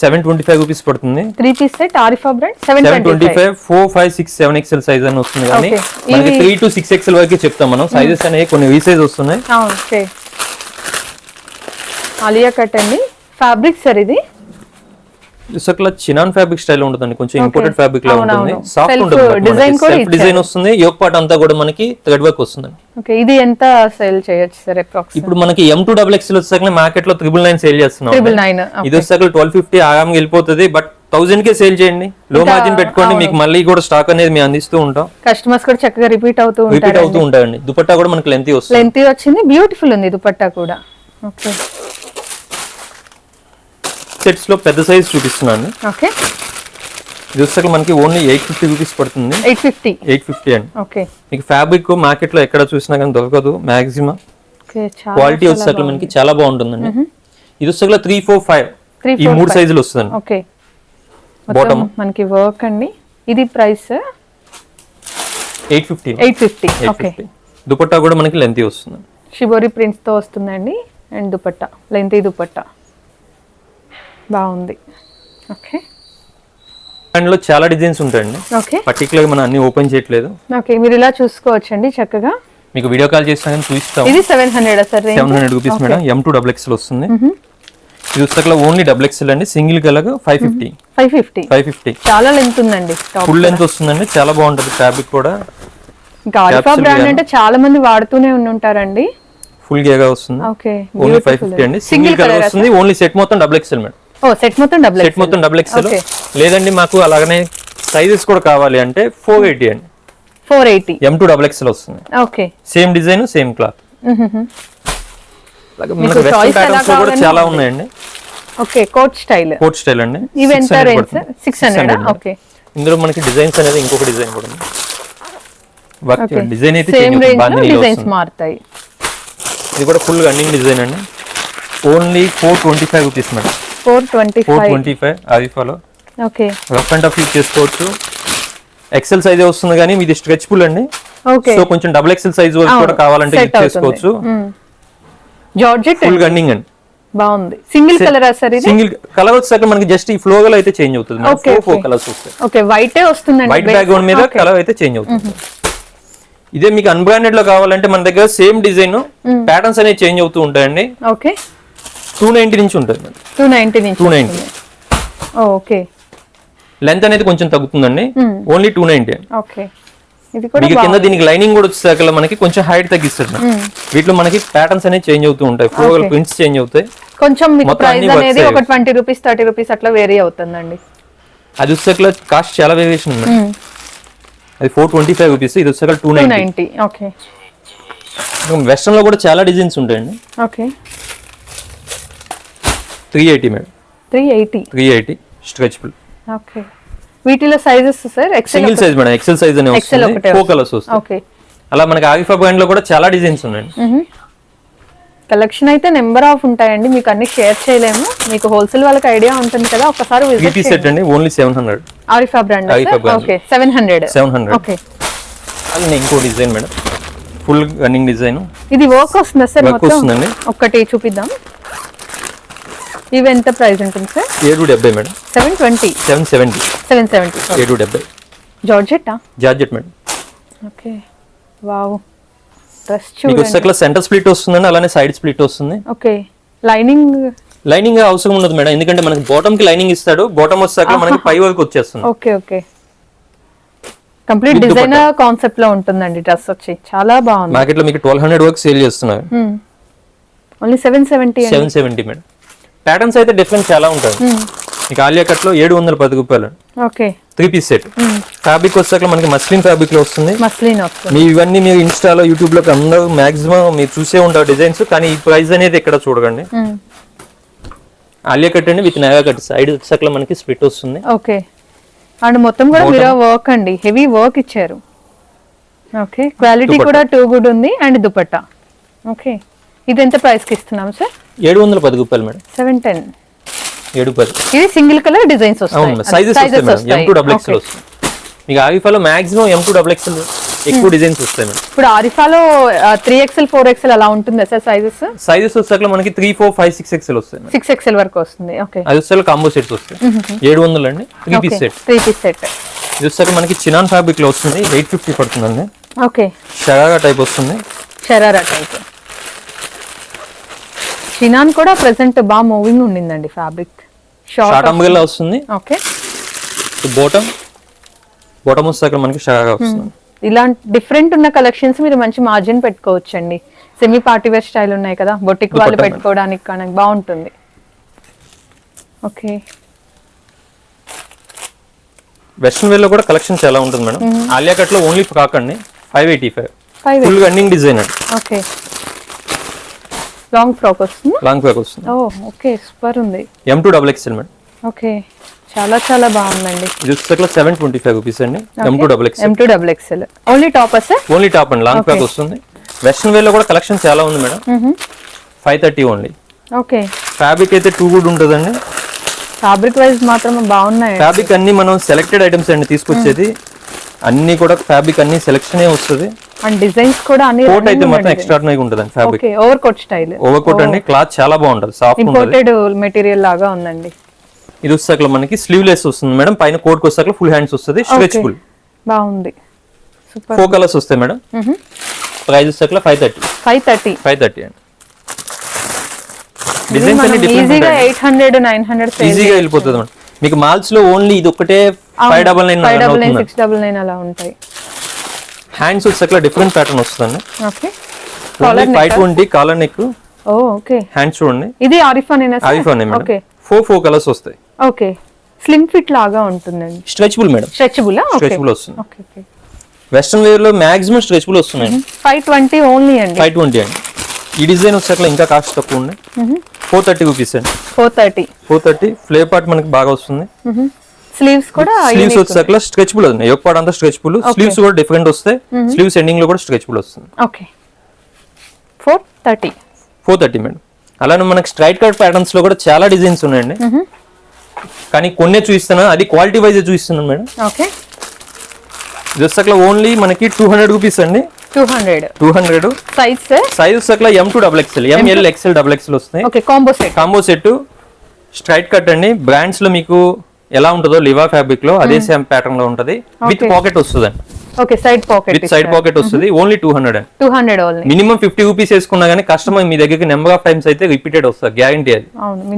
సెవెన్ ట్వంటీ ఫైవ్ రూపీస్ పడుతుంది. Three piece set Arifa brand seven twenty five. Four five six seven XL size అని వస్తుంది కానీ. మనకి త్రీ టు సిక్స్ ఎక్స్ఎల్ వరకు చెప్తాం మనం. సైజెస్ అనేవి కొన్ని రీసైజ్ వస్తున్నాయి. ఓకే. ఆలియా కట్ అండి. ఫ్యాబ్రిక్ సార్ ఇది. ఇసుకలో చినాన్ ఫ్యాబ్రిక్ స్టైల్ ఉంటుందండి. కొంచెం ఇంపోర్టెడ్ ఫ్యాబ్రిక్ లా. ఉంటుంది. సాఫ్ట్ ఉంటుంది సెల్ఫ్ డిజైన్ వస్తుంది. యోగ్ పార్ట్ అంతా కూడా మనకి థ్రెడ్ వర్క్ వస్తుంది ఓకే ఇది ఎంత సేల్ చేయొచ్చు సార్ అప్రాక్స్ ఇప్పుడు మనకి ఎం టూ డబుల్ ఎక్స్ఎల్ వచ్చాక మార్కెట్లో త్రిబుల్ నైన్ సేల్ చేస్తున్నాం ట్రిపుల్ నైన్ ఇది వచ్చాక ట్వెల్వ్ ఫిఫ్టీ ఆరామ్గా వెళ్ళిపోతుంది. బట్ థౌసండ్ కే సేల్ చేయండి. లో మార్జిన్ పెట్టుకోండి. మీకు మళ్ళీ కూడా స్టాక్ అనేది మేము అందిస్తూ ఉంటాం. కస్టమర్స్ కూడా చక్కగా రిపీట్ అవుతూ రిపీట్ ఉంటారు అవుతూ ఉంటాయండి. దుపట్టా కూడా మనకి లెంత్ వస్తుంది. లెంత్ వచ్చింది బ్యూటిఫుల్ ఉంది దుపట్టా కూడా. ఓకే సెట్స్లో పెద్ద సైజ్ చూపిస్తున్నాను. ఓకే. వచ్చాక మనకి ఓన్లీ ఎయిట్ ఫిఫ్టీ రూపీస్ పడుతుంది. ఎయిట్ ఫిఫ్టీ ఎయిట్ ఫిఫ్టీ అండి. ఓకే. మీకు ఫ్యాబ్రిక్ మార్కెట్లో ఎక్కడ చూసినా కానీ దొరకదు మాక్సిమం క్వాలిటీ వచ్చేసరికి మనకి చాలా బాగుంటుందండి. ఇది వచ్చేసరికి త్రీ ఫోర్ ఫైవ్ ఈ మూడు. సైజులు వస్తుందండి. ఓకే. మొత్తం మనకి వర్క్ అండి. ఇది price eight fifty eight fifty okay. Dupatta కూడా మనకి లెంత్ వస్తుంది. షిబోరి ప్రింట్స్తో వస్తుందండి. And dupatta lengthy dupatta. బాగుంది. ఓకే. దాంట్లో చాలా డిజైన్స్ ఉంటాయండి. ఓకే. పర్టికులర్ మనం అన్ని ఓపెన్ చేయట్లేదు. ఓకే మీరు ఇలా చూసుకోవచ్చండి చక్కగా. మీకు వీడియో కాల్ చేసినా కానీ చూపిస్తాం. ఇది seven hundred sir seven hundred rupees madam. M to double XL వస్తుంది. ఇది ఓన్లీ డబుల్ ఎక్స్ఎల్ అండి. Single colour five fifty five fifty five fifty చాలా లెంత్ ఉందండి. టాప్ ఫుల్ లెంత్ వస్తుందండి. చాలా బాగుంటుంది ఫ్యాబ్రిక్ కూడా. ఇంకా ఆల్ఫా Capsule బ్రాండ్. అంటే చాలా మంది వాడుతూనే ఉండుంటారండి ఫుల్ గేగా వస్తుంది. ఓకే ఓన్లీ ఫైవ్ ఫిఫ్టీ అండి. సింగిల్ కలర్ వస్తుంది. ఓన్లీ సెట్ మొత్తం డబుల్ ఎక్స్ఎల్ మేడం. సెట్ మొత్తం డబుల్ సెట్ మొత్తం డబుల్ ఎక్స్ఎల్. లేదండి మాకు అలాగనే సైజెస్ కూడా కావాలి అంటే ఫోర్ ఎయిటీ అండి. Four eighty M to double XL వస్తుంది. Okay same design same cloth కూడా చాలా. ఉన్నాయండి. Okay coat style coat style అండి. ఇవి 600 ఎంత రేంజ్ పడుతుంది. సిక్స్ హండ్రెడ్ 600 ఓకే ఇందులో మనకి డిజైన్స్ అనేది ఇంకొక డిజైన్ కూడా ఉంది. వర్క్ డిజైన్ అయితే సేమ్. Range designs. మారుతాయి. ఇది కూడా ఫుల్ రన్నింగ్ డిజైన్ అండి. Only four twenty five rupees madam. Four twenty four twenty five. Okay. Rough and tough use చేసుకోవచ్చు. ఎక్సెల్ సైజ్ వస్తుంది కానీ మీది స్ట్రెచ్బుల్ అండి. ఓకే. సో కొంచెం డబుల్ ఎక్సెల్ సైజ్ కూడా కావాలంటే యూజ్ చేసుకోవచ్చు. జార్జెట్ ఫుల్ అండి. బాగుంది. Single colour sir single colour వచ్చాక మనకి జస్ట్ ఈ అయితే చేంజ్ అవుతుంది. ఫోర్. కలర్స్ వస్తాయి ఓకే. వైటే వస్తుందండి. వైట్. బ్యాక్గ్రౌండ్ మీద. కలర్ అయితే చేంజ్ అవుతుంది. ఇదే మీకు అన్బ్రాండెడ్లో కావాలంటే మన దగ్గర సేమ్ డిజైన్ ప్యాటర్న్స్ అనేవి చేంజ్ అవుతూ ఉంటాయండి. ఓకే. టూ నైన్టీ నుంచి ఉంటుంది. టూ నైన్టీ నుంచి టూ నైన్టీ ఓకే లెంత్ అనేది కొంచెం తగ్గుతుందండి. ఓన్లీ టూ నైన్టీ ఓకే మీకు కింద దీనికి లైనింగ్ కూడా వచ్చేసాక మనకి కొంచెం హైట్ తగ్గిస్తుంది వీటిలో మనకి ప్యాటర్న్స్ అనేవి చేంజ్ అవుతూ ఉంటాయి. ఫ్లోగల్ ప్రింట్స్ చేంజ్ అవుతాయి. కొంచెం మీకు ప్రైస్ అనేది ఒక. ట్వంటీ రూపీస్ థర్టీ రూపీస్ అట్లా వేరీ అవుతుందండి. అది వచ్చేసరికి కాస్ట్ చాలా వేరియేషన్ ఉంది అది ఫోర్ ట్వంటీ ఫైవ్ రూపీస్ ఇది వచ్చేసరికి టూ నైన్టీ ఓకే వెస్ట్రన్లో కూడా చాలా డిజైన్స్ ఉంటాయండి. Okay three eighty madam. Three eighty? Three eighty stretchable. Okay. వీటిలో sizes sir? Single size madam XL size అనే వస్తుంది ఒకటే ఫోర్ కలర్స్ వస్తాయి. ఓకే. అలా మనకి ఆగిఫా బ్రాండ్లో కూడా చాలా డిజైన్స్ ఉన్నాయండి కలెక్షన్ అయితే నెంబర్ ఆఫ్ ఉంటాయండి మీకు అన్ని షేర్ చేయలేము. మీకు హోల్సేల్ వాళ్ళకి ఐడియా ఉంటుంది కదా ఒకసారి విజిట్ సెట్ అండి only seven hundred. Arifa brand. Okay seven hundred. Seven hundred. Okay. అది ఇంకో design madam. Full running design. ఇది వర్క్ వస్తుందా సార్ మొత్తం. ఒక్కటి చూపిద్దాం. ఇవి ఎంత ప్రైస్ ఉంటుంది సార్? ఏడు డెబ్బై madam. Seven twenty seven seventy seven seventy ఏడు డెబ్బై. జార్జెట్టా georgette madam. Okay. Wow. Dress చూడండి. సెంటర్ స్ప్లిట్ వస్తుందండి అలానే సైడ్ స్ప్లిట్ వస్తుంది. ఓకే. లైనింగ్ లైనింగ్ అవసరం ఉండదు మేడం ఎందుకంటే మనకి బాటమ్కి లైనింగ్ ఇస్తాడు బాటమ్ వచ్చాక మనకి పై వరకు వచ్చేస్తుంది. Okay okay. కంప్లీట్ డిజైనర్ కాన్సెప్ట్లో ఉంటుందండి డ్రెస్ వచ్చి. చాలా బాగుంది. మార్కెట్లో మీకు ట్వెల్వ్ హండ్రెడ్ వరకు సేల్ చేస్తున్నారు. Only seven seventy seven seventy madam. Patterns అయితే డిఫరెంట్ చాలా ఉంటాయి. మీకు ఆలియా కట్లో ఏడు వందల పది రూపాయలు. Okay. Three piece set fabric వచ్చాక మనకి మస్లిన్ ఫ్యాబ్రిక్లో వస్తుంది. మీ ఇవన్నీ మీరు ఇన్స్టాలో యూట్యూబ్లో అందరూ మాక్సిమం మీరు చూసే ఉంటారు డిజైన్స్ కానీ ఈ ప్రైస్ అనేది ఎక్కడ చూడకండి. మ్మ్. ఆలియా కట్ అండి విత్ నగా కట్. సైడ్ వచ్చాక మనకి స్ప్లిట్ వస్తుంది. ఓకే. అండ్ మొత్తం కూడా మీరు వర్క్ అండి. హెవీ వర్క్ ఇచ్చారు. ఓకే క్వాలిటీ కూడా టూ గుడ్ ఉంది. అండ్ దుపట్టా. ఓకే ఇది ఎంత ప్రైస్కి ఇస్తున్నాం సార్ ఏడు వందల పది రూపాయలు మేడం సెవెన్ టెన్ ఏడు పది ఇది సింగిల్ కలర్ డిజైన్స్ వస్తాయి సైజెస్ వస్తాయి. Sizes madam M to double XL. వస్తుంది మీకు ఆవిఫాలో maximum M to double XL ఎక్కువ డిజైన్స్ వస్తాయి మేడం. ఇప్పుడు ఆరిఫాలో త్రీ ఎక్స్ఎల్ ఫోర్ ఎక్స్ఎల్ అలా ఉంటుందా సార్ సైజెస్ సైజెస్ వచ్చాక మనకి three four five six XL వస్తాయి సిక్స్ ఎక్స్ఎల్ వరకు వస్తుంది. ఓకే అది వచ్చాక కాంబో సెట్స్ వస్తాయి. ఏడు వందలు అండి. Three piece set three piece set ఇది వచ్చాక మనకి చినాన్ ఫ్యాబ్రిక్లో వస్తుంది. ఎయిట్ ఫిఫ్టీ పడుతుందండి. ఓకే షరాగా టైప్ వస్తుంది. షరారా టైప్ షినాన్ కూడా ప్రెసెంట్ బాగా మూవింగ్ ఉండిందండి ఫ్యాబ్రిక్. షార్ట్ అంబుల్లా వస్తుంది. ఓకే బోటమ్ బోటమ్ వచ్చాక మనకి షరాగా వస్తుంది. ఇలాంటి డిఫరెంట్ ఉన్న కలెక్షన్స్ మీరు మంచి మార్జిన్ పెట్టుకోవచ్చండి. సెమీ పార్టీ వేర్ స్టైల్ ఉన్నాయి కదా బొటిక్ వాళ్ళు పెట్టుకోవడానికి కానీ బాగుంటుంది. ఓకే వెస్ట్రన్ వేర్లో కూడా కలెక్షన్ చాలా ఉంటుంది మేడం? ఆలియా కట్లో ఓన్లీ అండి five eighty five five full running design అండి. ఓకే లాంగ్ ఫ్రాక్ వస్తుంది? లాంగ్ ఫ్రాక్ వస్తుంది. ఓ ఓకే సూపర్ ఉంది. M to double XL madam okay చాలా చాలా బాగుందండి. వచ్చేసరికి సెవెన్ ట్వంటీ ఫైవ్ రూపీస్ అండి. M to double XL M to double XL only top sir only top అండి లాంగ్ ఫ్రాక్. వస్తుంది. వెస్ట్రన్ వేర్లో కూడా కలెక్షన్ చాలా ఉంది madam five thirty only okay. Fabric అయితే టూ గుడ్ ఉంటుందండి. ఫ్యాబ్రిక్ వైజ్ మాత్రం బాగున్నాయి ఫ్యాబ్రిక్ అన్ని మనం సెలెక్టెడ్ ఐటమ్స్ అండి తీసుకొచ్చేది. అన్ని కూడా ఫ్యాబ్రిక్ అన్ని సెలెక్షన్ వస్తుంది. అండ్ డిజైన్స్ కూడా అన్ని కోట్ అయితే మొత్తం ఎక్స్ట్రాడినరీ ఉంటుందండి fabric okay over coat style over coat అండి క్లాత్ చాలా బాగుంటుంది సాఫ్ట్ ఉంటుంది. ఇంపోర్టెడ్ మెటీరియల్ లాగా ఉందండి. ఇది వచ్చాక మనకి స్లీవ్లెస్ వస్తుంది మేడం పైన కోట్ వచ్చాక ఫుల్ హ్యాండ్స్ వస్తుంది స్ట్రెచబుల్ బాగుంది. సూపర్ ఫోర్ కలర్స్ వస్తాయి మేడం. ప్రైస్ వచ్చాక five thirty five thirty five thirty అండి. డిజైన్స్ అన్ని డిఫరెంట్ ఈజీగా ఎయిట్ హండ్రెడ్ నైన్ హండ్రెడ్ ఈజీగా వెళ్ళిపోతుంది మేడం. మీకు మాల్స్లో ఓన్లీ ఇది ఒకటే five double nine five double nine six double nine అలా ఉంటాయి. హ్యాండ్స్ వచ్చాక డిఫరెంట్ ప్యాటర్న్ వస్తుందండి. Okay five twenty collar neck okay hands చూడండి ఇది ఆరిఫాన్ అవి phone okay four four colours వస్తాయి. ఓకే స్లిమ్ ఫిట్ లాగా ఉంటుందండి. స్ట్రెచబుల్ మేడం స్ట్రెచబుల్ స్ట్రెచబుల్ వస్తుంది. ఓకే ఓకే వెస్ట్రన్ వేర్లో మాక్సిమం స్ట్రెచబుల్ వస్తున్నాయి. ఫైవ్ ట్వంటీ ఓన్లీ అండి. ఫైవ్ ట్వంటీ అండి. ఈ డిజైన్ వచ్చాక ఇంకా కాస్ట్ తక్కువ ఉంది ఫోర్ థర్టీ రూపీస్ అండి. Four thirty four thirty flare part మనకి బాగా వస్తుంది. స్లీవ్స్ కూడా స్లీవ్స్ స్ట్రెచబుల్ ఉంది యొక్క పార్ట్ అంతా స్ట్రెచబుల్ స్లీవ్స్ కూడా డిఫరెంట్ వస్తాయి స్లీవ్స్ ఎండింగ్లో కూడా స్ట్రెచబుల్ వస్తుంది. Okay four thirty four thirty madam అలానే మనకి స్ట్రైట్ కట్ ప్యాటర్న్స్లో కూడా చాలా డిజైన్స్ ఉన్నాయండి. కానీ కొన్నే చూపిస్తాను అది క్వాలిటీ వైజ్ చూపిస్తున్నాను మేడం ఓకే ఇది వచ్చాక ఓన్లీ మనకి టూ హండ్రెడ్ రూపీస్ అండి. Two hundred two hundred size size వచ్చాక M two double XL M L XL double XL వస్తాయి okay combo set combo set straight cut అండి. బ్రాండ్స్లో మీకు ఎలా ఉంటుందో లివా ఫ్యాబ్రిక్లో అదే సేమ్ ప్యాటర్న్లో ఉంటది. విత్ పాకెట్ వస్తుంది okay side pocket with side pocket వస్తుంది. ఓన్లీ టూ హండ్రెడ్ అండి. Two hundred only minimum fifty rupees వేసుకున్నా కానీ కస్టమర్ మీ దగ్గరికి నెంబర్ ఆఫ్ టైమ్స్ అయితే రిపీటెడ్ వస్తుంది. గ్యారంటీ అది.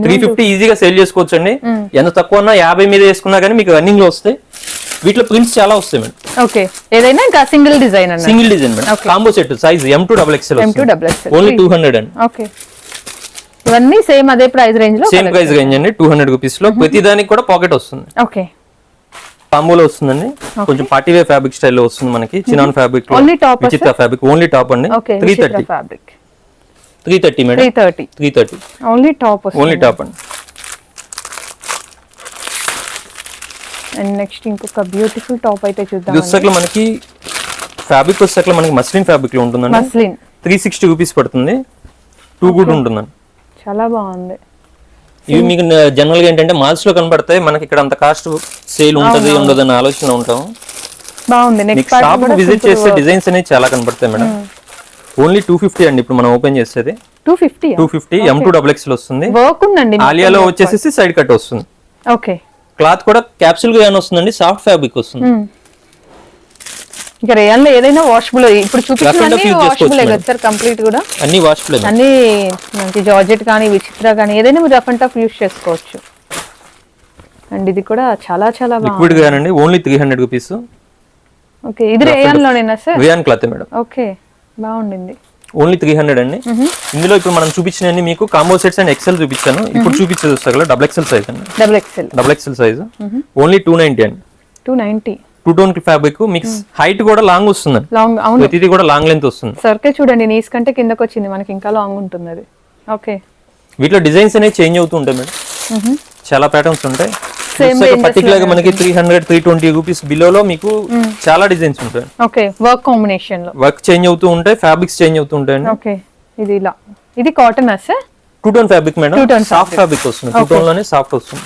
త్రీ ఫిఫ్టీ ఈజీగా సేల్ చేసుకోవచ్చు అండి ఎంత తక్కువ ఉన్నా యాభై మీద వేసుకున్నా కానీ మీకు రన్నింగ్లో వస్తాయి. వీటిలో ప్రింట్స్ చాలా వస్తాయి మేడం. ఓకే ఏదైనా ఇంకా single design single design madam. Combo set size M two double XL only two hundred అండి. ఓకే ఇవన్నీ సేమ్ అదే ప్రైస్ రేంజ్లో సేమ్ ప్రైస్ రేంజ్ అండి టూ హండ్రెడ్ రూపీస్లో ప్రతి దానికి కూడా పాకెట్ వస్తుంది. ఓకే. కాంబోలో వస్తుందండి. కొంచెం పార్టీ వేర్ ఫ్యాబ్రిక్ స్టైల్లో వస్తుంది మనకి. చినాన్ ఫ్యాబ్రిక్ top ఆ, విచిత్ర ఫ్యాబ్రిక్ ఓన్లీ టాప్ అండి. Three thirty fabric three thirty three madam thirty three thirty only top only top అండి. అండ్ నెక్స్ట్ ఇంకొక బ్యూటిఫుల్ టాప్ అయితే చూద్దాం వచ్చాక మనకి ఫ్యాబ్రిక్ వచ్చాక మనకి మస్లిన్ ఫ్యాబ్రిక్లో ఉంటుందండి. మస్లిన్ త్రీ సిక్స్టీ రూపీస్ పడుతుంది. టూ గుడ్ ఉంటుందండి. చాలా బాగుంది. ఇవి మీకు జనరల్గా ఏంటంటే మాల్స్లో కనబడతాయి. మనకి ఇక్కడ అంత కాస్ట్ సేల్ ఉంటది ఉండదు అన్న ఆలోచన ఉంటాం. బాగుంది. నెక్స్ట్ షాప్ విజిట్ చేస్తే డిజైన్స్ అనేవి చాలా కనబడతాయి మేడం. ఓన్లీ టూ ఫిఫ్టీ అండి ఇప్పుడు మనం ఓపెన్ చేసేది. Two fifty two fifty M two double X వస్తుంది. వర్క్ ఉందండి ఆలియాలో వచ్చేసి సైడ్ కట్ వస్తుంది. ఓకే క్లాత్ కూడా క్యాప్సూల్గా వస్తుందండి? సాఫ్ట్ ఫ్యాబ్రిక్ వస్తుంది. ఇంకా రేయన్లో ఏదైనా వాషబుల్ ఇప్పుడు Rough and tough చూపించిన use వాషబుల్ చేసుకోవచ్చు కదా సార్ కంప్లీట్ కూడా. అన్ని వాష్ఫుల్ అన్ని మనకి జార్జెట్ కానీ విచిత్ర కానీ ఏదైనా మీరు రఫ్ అండ్ టఫ్ యూస్ చేసుకోవచ్చు. అండ్ ఇది కూడా చాలా చాలా లిక్విడ్ గానండి only three hundred rupees okay ఇది rayon లోనేనా sir? Rayon cloth madam. Okay బాగుండింది. ఓన్లీ త్రీ హండ్రెడ్ అండి. ఇందులో ఇప్పుడు మనం చూపించిన మీకు కాంబో సెట్స్ అండ్ ఎక్సెల్ చూపించాను. ఇప్పుడు చూపించేది వస్తా డబుల్ ఎక్సెల్ సైజ్ అండి. Double XL double XL size only two ninety అండి. Two ninety two tone fabric మీకు హైట్ కూడా లాంగ్ వస్తుందండి లాంగ్ అవును. ప్రతిదీ కూడా లాంగ్ లెంత్ వస్తుంది. సర్కే చూడండి నీస్ కంటే కిందకు వచ్చింది మనకి ఇంకా లాంగ్ ఉంటుంది అది. ఓకే. వీటిలో డిజైన్స్ అనేవి చేంజ్ అవుతూ ఉంటాయి మేడం. చాలా ప్యాటర్న్స్ ఉంటాయి. పర్టికులర్గా మనకి three hundred three twenty rupees బిలోలో మీకు చాలా డిజైన్స్ ఉంటాయి. ఓకే వర్క్ కాంబినేషన్లో వర్క్ చేంజ్ అవుతూ ఉంటాయి ఫ్యాబ్రిక్స్ చేంజ్ అవుతూ ఉంటాయండి ఓకే ఇది ఇలా. ఇది cotton sir two tone fabric madam soft fabric వస్తుంది. టూ టోన్లోనే సాఫ్ట్ వస్తుంది.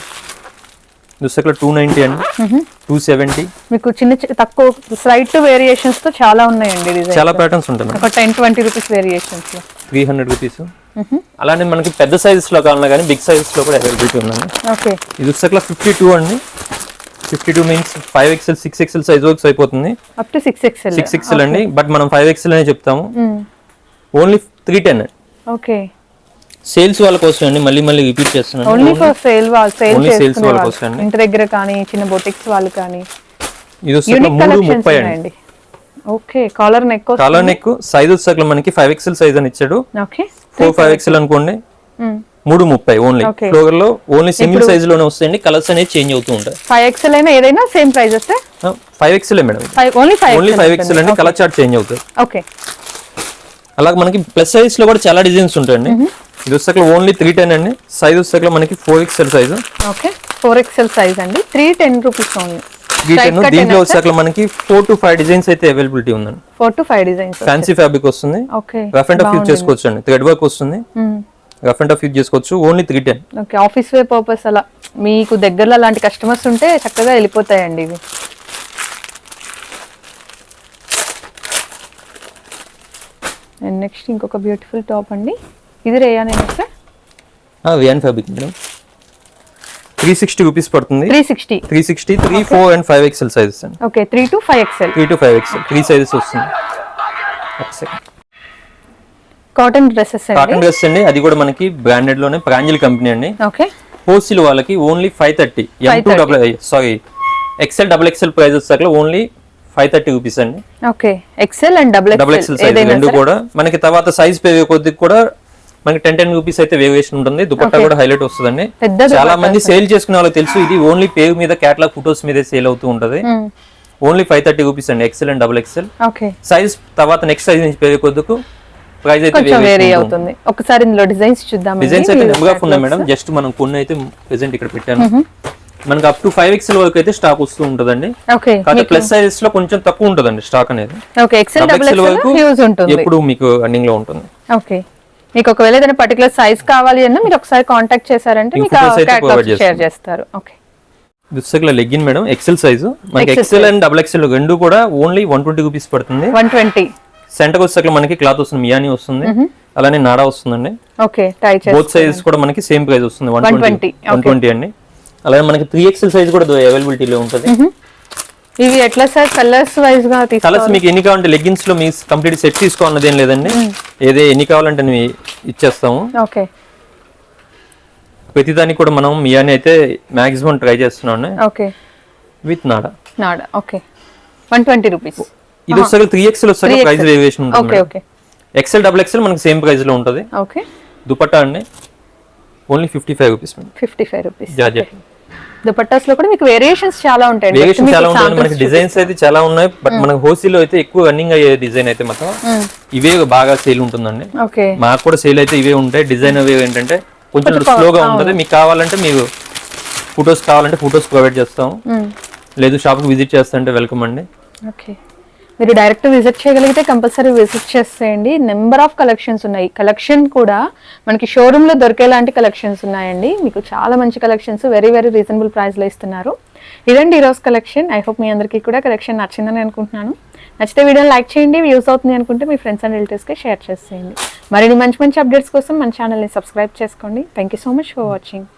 దుస్తకలో టూ నైన్టీ అండి. టూ సెవెంటీ మీకు చిన్న తక్కువ స్లైట్ వేరియేషన్స్తో చాలా ఉన్నాయండి చాలా ప్యాటర్న్స్ ఉంటాయి ఒక ten twenty rupees variations three hundred rupees అలానే మనకి పెద్ద సైజెస్లో కావాలన్నా కానీ బిగ్ సైజెస్లో కూడా అవైలబిలిటీ ఉందండి. ఓకే. ఇది వచ్చేసరికి ఫిఫ్టీ టూ అండి. Fifty two means five XL six XL size works అయిపోతుంది. Up to six XL six XL అండి. బట్ మనం ఫైవ్ ఎక్స్ఎల్ అనే చెప్తాము. Only three ten okay sales వాళ్ళ కోసం అండి మళ్ళీ మళ్ళీ రిపీట్ చేస్తున్నాను. ఓన్లీ ఫర్ సేల్ వాళ్ళు సేల్ చేసుకునే వాళ్ళ కోసం అండి. ఇంటి దగ్గర కానీ చిన్న బొటిక్స్ వాళ్ళు కానీ. ఇది వచ్చేసరికి యూనిక్ మూడు ముప్పై అండి. Okay collar neck collar neck size వచ్చేసరికి మనకి ఫైవ్ ఎక్స్ఎల్ సైజ్ అని ఇచ్చాడు. ఓకే ఫోర్ ఫైవ్ ఎక్స్ఎల్ అనుకోండి. మూడు ముప్పై ఓన్లీ. ఫ్లోర్లో ఓన్లీ సింగిల్ సైజ్లోనే వస్తాయండి. కలర్స్ అనేది చేంజ్ అవుతూ ఉంటాయి. ఫైవ్ ఎక్స్ఎల్ అయినా ఏదైనా same prices five XL madam. Only five only five XL అండి కలర్ చార్ట్ చేంజ్ అవుతుంది. ఓకే అలాగే మనకి ప్లస్ సైజ్లో కూడా చాలా డిజైన్స్ ఉంటాయండి. ఇది వచ్చేసరికి ఓన్లీ త్రీ టెన్ అండి. సైజ్ వచ్చేసరికి మనకి four XL size okay four XL size అండి. Three ten rupees only three ten దీంట్లో వచ్చాక మనకి ఫోర్ టు ఫైవ్ డిజైన్స్ అయితే అవైలబిలిటీ ఉందండి. Four to five designs fancy fabric వస్తుంది. Okay rough and tough use చేసుకోవచ్చు అండి థ్రెడ్ వర్క్ వస్తుంది. రఫ్ అండ్ టఫ్ యూజ్ చేసుకోవచ్చు. Only three ten okay office way purpose అలా. మీకు దగ్గరలో అలాంటి కస్టమర్స్ ఉంటే చక్కగా వెళ్ళిపోతాయండి ఇవి. అండ్ నెక్స్ట్ ఇంకొక బ్యూటిఫుల్ టాప్ అండి. ఇది రేయా నేను Wiaan fabric madam three sixty rupees పడుతుంది. Three sixty three sixty three four and five XL sizes అండి okay three to five XL three to five XL three sizes వస్తుంది. కాటన్ డ్రెస్సెస్ అండి. కాటన్ డ్రెస్ అండి. అది కూడా మనకి బ్రాండెడ్లోనే ప్రాంజల్ కంపెనీ అండి. ఓకే హోల్సేల్ వాళ్ళకి only five thirty M two double sorry XL double XL price వచ్చాక ఓన్లీ ఫైవ్ థర్టీ రూపీస్ అండి. Okay XL and double double XL size రెండు కూడా. మనకి తర్వాత సైజ్ పెరిగే కొద్ది కూడా మనకి టెన్ టెన్ రూపీస్ అయితే వేరియేషన్ ఉంటుంది. దుపట్టా కూడా హైలైట్ వస్తుందండి. చాలా మంది సేల్ చేసుకునే వాళ్ళకి తెలుసు ఇది ఓన్లీ పేరు మీద క్యాటలాగ్ ఫోటోస్ మీద సేల్ అవుతూ ఉంటది. ఓన్లీ ఫైవ్ థర్టీ రూపీస్ అండి XL and double XL size తర్వాత నెక్స్ట్ సైజ్ నుంచి పెరిగే కొద్దుకు ప్రైస్ అయితే వేరీ అవుతుంది. ఒకసారి ఇందులో డిజైన్స్ చూద్దాం డిజైన్స్ అయితే నెంబర్ ఆఫ్ ఉన్నాయి మేడం. జస్ట్ మనం కొన్ని అయితే ప్రెసెంట్ ఇక్కడ పెట్టాను. మనకి అప్ టు ఫైవ్ ఎక్స్ఎల్ వరకు అయితే స్టాక్ వస్తూ ఉంటదండి. కాకపోతే ప్లస్ సైజెస్లో కొంచెం తక్కువ ఉంటదండి స్టాక్ అనేది. Okay XL double double XL XL వరకు ఎప్పుడు మీకు రన్నింగ్లో ఉంటుంది. ఓకే మీకు ఒకవేళ ఏదైనా పర్టికులర్ సైజ్ కావాలి అన్నా మీరు ఒకసారి కాంటాక్ట్ చేశారంటే మీకు షేర్ చేస్తారు. ఓకే దుస్తకుల లెగ్గిన్ మేడం ఎక్సెల్ సైజు మనకి ఎక్సెల్ అండ్ డబుల్ ఎక్సెల్ రెండు కూడా ఓన్లీ వన్ ట్వంటీ రూపీస్ పడుతుంది. వన్ ట్వంటీ సెంటర్ వచ్చేసరికి మనకి క్లాత్ వస్తుంది మియాని వస్తుంది. అలానే నాడా వస్తుందండి. ఓకే బోత్ సైజెస్ కూడా మనకి సేమ్ ప్రైస్ వస్తుంది వన్ 120, ట్వంటీ వన్ ట్వంటీ అండి. అలాగే మనకి త్రీ ఎక్సెల్ సైజ్ కూడా అవైలబిలిటీలో ఉంటుంది. ఇవి ఎట్లా సార్? కలర్స్ వైజ్గా కలర్స్ మీకు ఎన్ని కావాలంటే లెగ్గిన్స్లో మీ కంప్లీట్ సెట్ తీసుకోవాలన్నది ఏం లేదండి. ఏదే ఎన్ని కావాలంటే అన్ని ఇచ్చేస్తాము. ఓకే. ప్రతిదానికి కూడా మనం మియాని అయితే మాక్సిమం ట్రై చేస్తున్నాం ఓకే. విత్ నాడా. నాడ ఓకే. One twenty rupees. ఇది వస్తాక త్రీ ఎక్స్ఎల్ ప్రైస్ వేరియేషన్ ఉంటుంది ఓకే ఎక్సెల్ డబుల్ ఎక్సెల్ మనకి సేమ్ ప్రైస్లో ఉంటుంది. ఓకే. దుపట్టా అండి. Only fifty five rupees fifty five rupees. Georgette. దుపట్టాస్లో కూడా మీకు వేరియేషన్స్ చాలా ఉంటాయి వేరియేషన్ చాలా ఉంటాయి మనకి డిజైన్స్ అయితే చాలా ఉన్నాయి. బట్ మనకి హోల్సేల్లో అయితే ఎక్కువ రన్నింగ్ అయ్యే డిజైన్ అయితే మాత్రం ఇవే బాగా సేల్ ఉంటుందండి. ఓకే మాకు కూడా సేల్ అయితే ఇవే ఉంటాయి. డిజైన్ అవి ఏంటంటే కొంచెం స్లోగా ఉంటుంది. మీకు కావాలంటే మీరు ఫొటోస్ కావాలంటే ఫొటోస్ ప్రొవైడ్ చేస్తాం. లేదు షాప్కి విజిట్ చేస్తాంటే వెల్కమ్ అండి. ఓకే మీరు డైరెక్ట్ విజిట్ చేయగలిగితే కంపల్సరీ విజిట్ చేసేయండి. నెంబర్ ఆఫ్ కలెక్షన్స్ ఉన్నాయి. కలెక్షన్ కూడా మనకి షోరూంలో దొరికేలాంటి కలెక్షన్స్ ఉన్నాయండి. మీకు చాలా మంచి కలెక్షన్స్ వెరీ వెరీ రీజనబుల్ ప్రైస్లో ఇస్తున్నారు. ఇదండి ఈరోజు కలెక్షన్ ఐ హోప్ మీ అందరికీ కూడా కలెక్షన్ నచ్చిందని అనుకుంటున్నాను. నచ్చితే వీడియోని లైక్ చేయండి. యూస్ అవుతుంది అనుకుంటే మీ ఫ్రెండ్స్ అండ్ రిలేటివ్స్కి షేర్ చేసేయండి. మరిన్ని మంచి మంచి అప్డేట్స్ కోసం మన ఛానల్ని సబ్స్క్రైబ్ చేసుకోండి. Thank you so much for watching